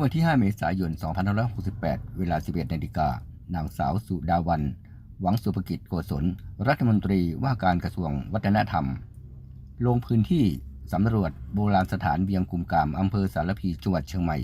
อวันที่ 5 เมษายน 2568 เวลา 11นาฬิกานางสาวสุดาวัน หวังสุภกิจโกศล รัฐมนตรีว่าการกระทรวงวัฒนธรรม ลงพื้นที่สำรวจโบราณสถานเวียงกุมกามอำเภอสารพีจังหวัดเชียงใหม่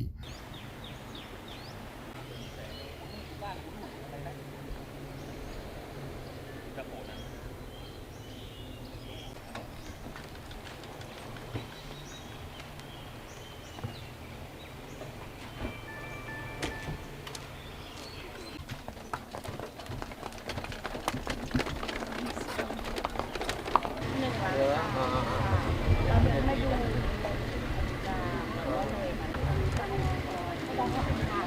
หนึ่งล้านบาทเราเดินมาดูก็เลยมันต้องทำทาง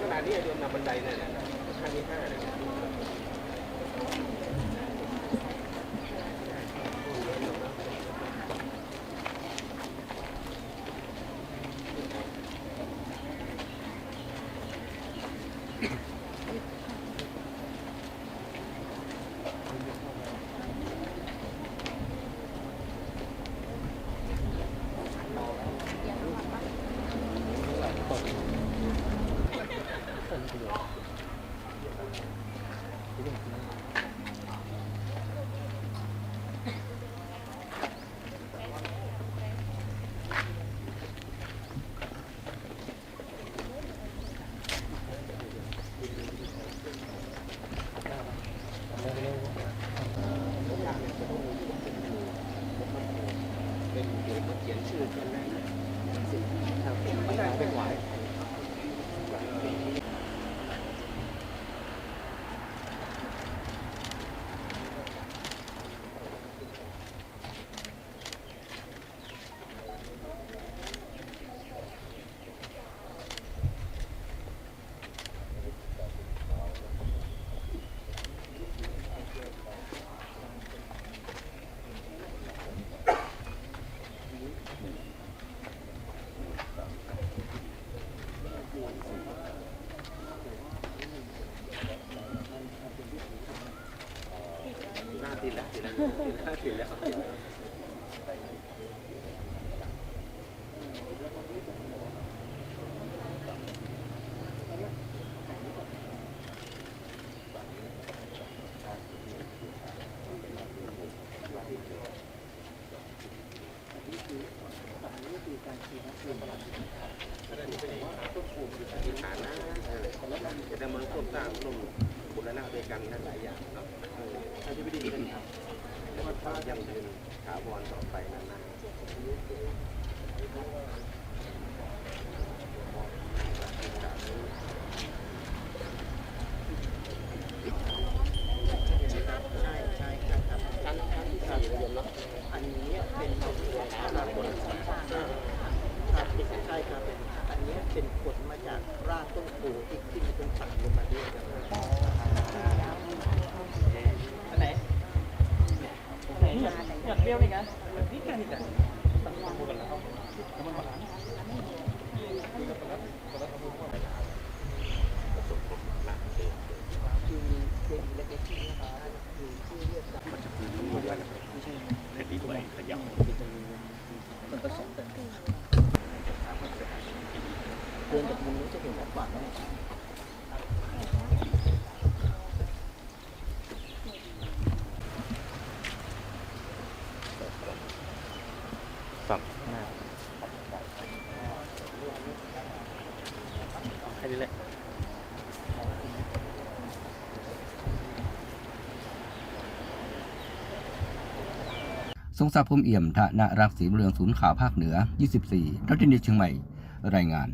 ขนาดนี้โยนมาบันไดเนี่ยขั้นที่ห้าเลย เป็นเขียนเขียนชื่อกันนะไม่ได้เป็นหว ติดแล้วติดแล้วหน้าติดแล้วอธิษฐานนะเออจะได้มาร่วมสร้างร่วมบุรณะด้วยกันหลายอย่างเนาะเออถ้าที่ไม่ดีกันครับ ความยั่งยืนถาวรต่อไปนานๆใช่ใช่ครับครับชั้นชั้นที่สี่ระยมเนาะอันนี้เป็นผลรากผลครับใช่ครับอันนี้เป็นผลมาจากรากต้นโพที่ขึ้นเป็นฝักลงมาด้วยกันอันไหนไหน อยากเปรี้ยวเลยกันนี่กันนี่กันคือเป็นเล็กๆที่นะครับอยู่ที่เรียกกันมันจะคือรู้ว่าไม่ใช่คดีไปขยับมันผสมกันเดินจากมุมนี้จะเห็นวัดกว่าไหม ฝั่งหน้าแค่นี้แหละทรงศักดิ์พรมเอี่ยมทนรักษ์ศรีเรืองศูนย์ข่าวภาคเหนือ 24 รัฐนิเชียงใหม่ รายงาน